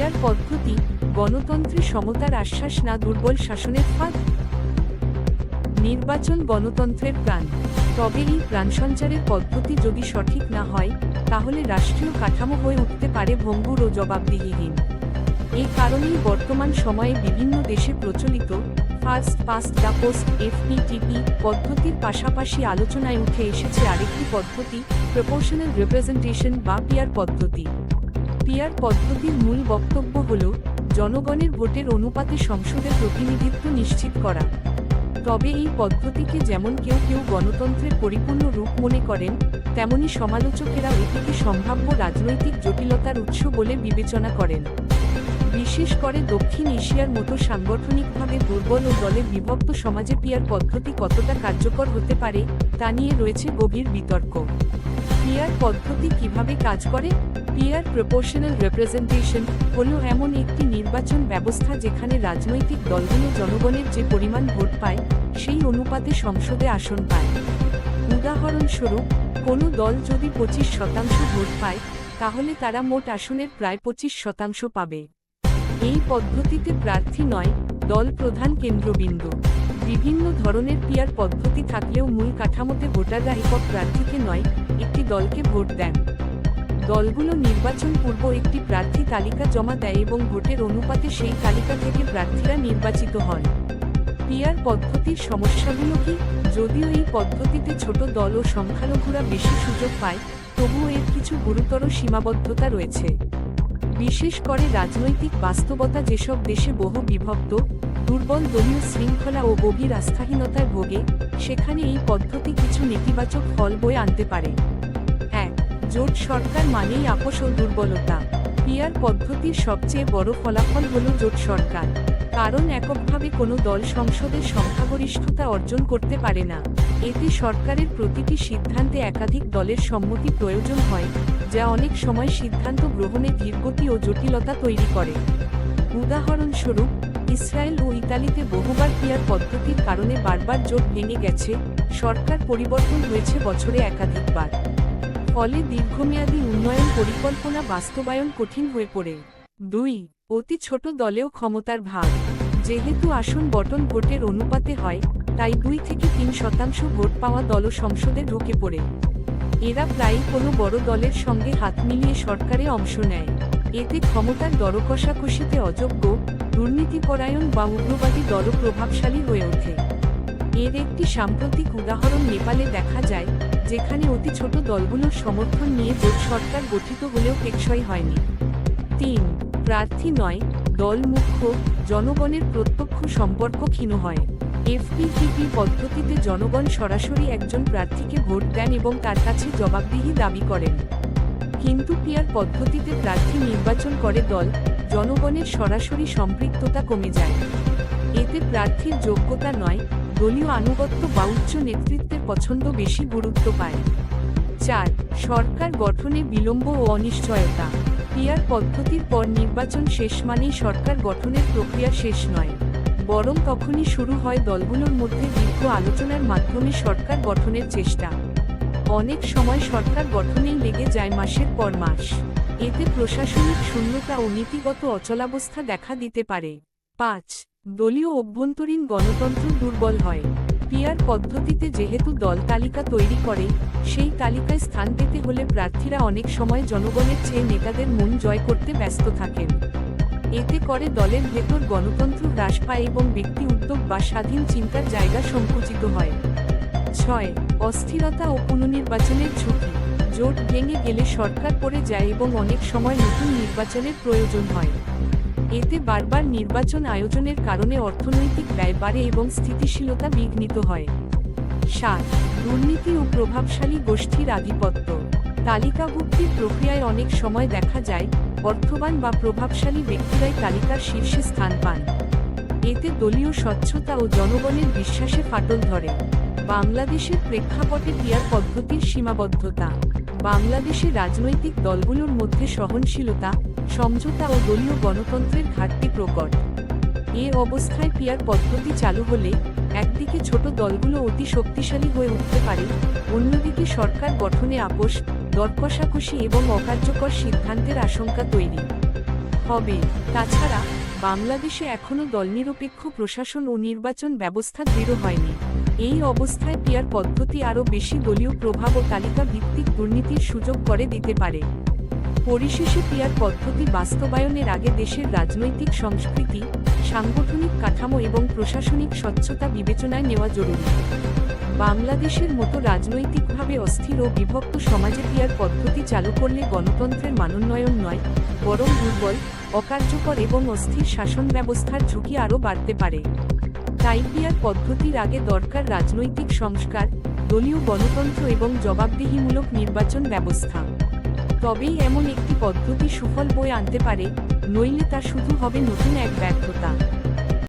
Peer পদ্ধতি, গণতন্ত্রে সমতার আশ্বাস না দুর্বল শাসনের ফাঁদ? নির্বাচন গণতন্ত্রের প্রাণ। তবে এই প্রাণসঞ্চারের পদ্ধতি যদি সঠিক না হয়, তাহলে রাষ্ট্রীয় কাঠামো হয়ে উঠতে পারে ভঙ্গুর ও জবাবদিহিহীন। এই কারণেই বর্তমান সময়ে বিভিন্ন দেশে প্রচলিত first past the post FPTP পদ্ধতির পাশাপাশি আলোচনায় উঠে এসেছে আরেকটি পদ্ধতি, প্রপোর্শনাল রিপ্রেজেন্টেশন বা পিয়ার পদ্ধতি। পিয়ার পদ্ধতির মূল বক্তব্য হল জনগণের ভোটের অনুপাতে সংসদের প্রতিনিধিত্ব নিশ্চিত করা। তবে এই পদ্ধতিকে যেমন কেউ কেউ গণতন্ত্রের পরিপূর্ণ রূপ মনে করেন, তেমনি সমালোচকেরা এটিকে সম্ভাব্য রাজনৈতিক জটিলতার উৎস বলে বিবেচনা করেন। বিশেষ করে দক্ষিণ এশিয়ার মতো সাংগঠনিকভাবে দুর্বল ও দলে বিভক্ত সমাজে পিয়ার পদ্ধতি কতটা কার্যকর হতে পারে, তা নিয়ে রয়েছে গভীর বিতর্ক। পিয়ার পদ্ধতি কীভাবে কাজ করে? পিয়ার প্রপোর্শনাল রিপ্রেজেন্টেশন হল এমন একটি নির্বাচন ব্যবস্থা যেখানে রাজনৈতিক দলগুলো জনগণের যে পরিমাণ ভোট পায়, সেই অনুপাতে সংসদে আসন পায়। উদাহরণস্বরূপ, কোনো দল যদি পঁচিশ শতাংশ ভোট পায়, তাহলে তারা মোট আসনের প্রায় পঁচিশ শতাংশ পাবে। এই পদ্ধতিতে প্রার্থী নয়, দল প্রধান কেন্দ্রবিন্দু। বিভিন্ন ধরনের পিয়ার পদ্ধতি থাকলেও মূল কাঠামোতে ভোটাররা একক প্রার্থীকে নয়, একটি দলকে ভোট দেন। দলগুলো নির্বাচন পূর্ব একটি প্রার্থী তালিকা জমা দেয় এবং ভোটের অনুপাতে সেই তালিকা থেকে প্রার্থীরা নির্বাচিত হন। পিয়ার পদ্ধতির সমস্যাগুলো কি? যদিও এই পদ্ধতিতে ছোট দল ও সংখ্যালঘুরা বেশি সুযোগ পায়, তবুও এর কিছু গুরুতর সীমাবদ্ধতা রয়েছে। বিশেষ করে রাজনৈতিক বাস্তবতা যেসব দেশে বহু বিভক্ত, দুর্বল দলীয় শৃঙ্খলা ও গভীর আস্থাহীনতার ভোগে, সেখানে এই পদ্ধতি কিছু নেতিবাচক ফল বয়ে আনতে পারে। জোট সরকার মানেই আপোষ ও দুর্বলতা। পিয়ার পদ্ধতির সবচেয়ে বড় ফলাফল হল জোট সরকার। কারণ এককভাবে কোনো দল সংসদের সংখ্যাগরিষ্ঠতা অর্জন করতে পারে না। এতে সরকারের প্রতিটি সিদ্ধান্তে একাধিক দলের সম্মতি প্রয়োজন হয়, যা অনেক সময় সিদ্ধান্ত গ্রহণে ধীরগতি ও জটিলতা তৈরি করে। উদাহরণস্বরূপ, ইসরায়েল ও ইতালিতে বহুবার পিয়ার পদ্ধতির কারণে বারবার জোট ভেঙে গেছে, সরকার পরিবর্তন হয়েছে বছরে একাধিকবার। ফলে দীর্ঘমেয়াদী উন্নয়ন পরিকল্পনা বাস্তবায়ন কঠিন হয়ে পড়ে। দুই, অতি ছোট দলেও ক্ষমতার ভাগ যেহেতু আসন বটন ভোটের অনুপাতে হয়, তাই দুই থেকে তিন শতাংশ ভোট পাওয়া দল সংসদে ঢুকে পড়ে। এরা প্রায়ই কোনো বড় দলের সঙ্গে হাত মিলিয়ে সরকারে অংশ নেয়। এতে ক্ষমতার দরকষাকষিতে অযোগ্য, দুর্নীতিপরায়ণ বা উগ্রবাদী দল প্রভাবশালী হয়ে ওঠে। এর একটি সাম্প্রতিক উদাহরণ নেপালে দেখা যায়, যেখানে অতি ছোট দলগুলোর সমর্থন নিয়ে জোট সরকার গঠিত হলেও টেকসই হয়নি। তিন, প্রার্থী নয়, দল মুখ্য, জনগণের প্রত্যক্ষ সম্পর্ক ক্ষীণ হয়। এফপিপিপি পদ্ধতিতে জনগণ সরাসরি একজন প্রার্থীকে ভোট দেন এবং তার কাছে জবাবদিহি দাবি করেন। কিন্তু পিয়ার পদ্ধতিতে প্রার্থী নির্বাচন করে দল, জনগণের সরাসরি সম্পৃক্ততা কমে যায়। এতে প্রার্থীর যোগ্যতা নয় দলীয় আনুগত্য বা উচ্চ নেতৃত্বের পছন্দ বেশি গুরুত্ব পায়। চার, সরকার গঠনে বিলম্ব ও অনিশ্চয়তা। পিয়ার পদ্ধতির পর নির্বাচন শেষ মানেই সরকার গঠনের প্রক্রিয়া শেষ নয়। বরং তখনই শুরু হয় দলগুলোর মধ্যে দীর্ঘ আলোচনার মাধ্যমে সরকার গঠনের চেষ্টা। অনেক সময় সরকার গঠনেই লেগে যায় মাসের পর মাস। এতে প্রশাসনিক শূন্যতা ও নীতিগত অচলাবস্থা দেখা দিতে পারে। পাঁচ দলীয় অভ্যন্তরীণ গণতন্ত্র দুর্বল হয়। পিয়ার পদ্ধতিতে যেহেতু দল তালিকা তৈরি করে, সেই তালিকায় স্থান পেতে হলে প্রার্থীরা অনেক সময় জনগণের চেয়ে নেতাদের মন জয় করতে ব্যস্ত থাকেন। এতে করে দলের ভেতর গণতন্ত্র হ্রাস পায় এবং ব্যক্তি উদ্যোগ বা স্বাধীন চিন্তার জায়গা সংকুচিত হয়। ছয়, অস্থিরতা ও পুনর্নির্বাচনের ঝুঁকি। জোট ভেঙে গেলে সরকার পড়ে যায় এবং অনেক সময় নতুন নির্বাচনের প্রয়োজন হয়। এতে বারবার নির্বাচন আয়োজনের কারণে অর্থনৈতিক ব্যয় বাড়ে এবং স্থিতিশীলতা বিঘ্নিত হয়। সাত, দুর্নীতি ও প্রভাবশালী গোষ্ঠীর আধিপত্য। তালিকাভুক্তির প্রক্রিয়ায় অনেক সময় দেখা যায়, অর্থবান বা প্রভাবশালী ব্যক্তিরাই তালিকার শীর্ষে স্থান পান। এতে দলীয় স্বচ্ছতা ও জনগণের বিশ্বাসে ফাটল ধরে। বাংলাদেশের প্রেক্ষাপটে ক্রিয়ার পদ্ধতির সীমাবদ্ধতা। বাংলাদেশে রাজনৈতিক দলগুলোর মধ্যে সহনশীলতা, সমঝোতা ও দলীয় গণতন্ত্রের ঘাটতি প্রকট। এ অবস্থায় পিয়ার পদ্ধতি চালু হলে একদিকে ছোট দলগুলো অতি শক্তিশালী হয়ে উঠতে পারে, অন্যদিকে সরকার গঠনে আপোষ, দরকষাকষি এবং অকার্যকর সিদ্ধান্তের আশঙ্কা তৈরি। হবে, তাছাড়া বাংলাদেশে এখনও দলনিরপেক্ষ প্রশাসন ও নির্বাচন ব্যবস্থা দৃঢ় হয়নি। এই অবস্থায় পিয়ার পদ্ধতি আরও বেশি দলীয় প্রভাব ও তালিকা ভিত্তিক দুর্নীতির সুযোগ করে দিতে পারে। পরিশেষে পিয়ার পদ্ধতি বাস্তবায়নের আগে দেশের রাজনৈতিক সংস্কৃতি, সাংগঠনিক কাঠামো এবং প্রশাসনিক স্বচ্ছতা বিবেচনায় নেওয়া জরুরি। বাংলাদেশের মতো রাজনৈতিকভাবে অস্থির ও বিভক্ত সমাজে পিয়ার পদ্ধতি চালু করলে গণতন্ত্রের মানোন্নয়ন নয়, বরং দুর্বল অকার্যকর এবং অস্থির শাসন ব্যবস্থার ঝুঁকি আরও বাড়তে পারে। তাই পিয়ার পদ্ধতির আগে দরকার রাজনৈতিক সংস্কার, দলীয় গণতন্ত্র এবং জবাবদিহিমূলক নির্বাচন ব্যবস্থা। তবেই এমন একটি পদ্ধতি সুফল বয়ে আনতে পারে, নইলে তা শুধু হবে নতুন এক ব্যর্থতা।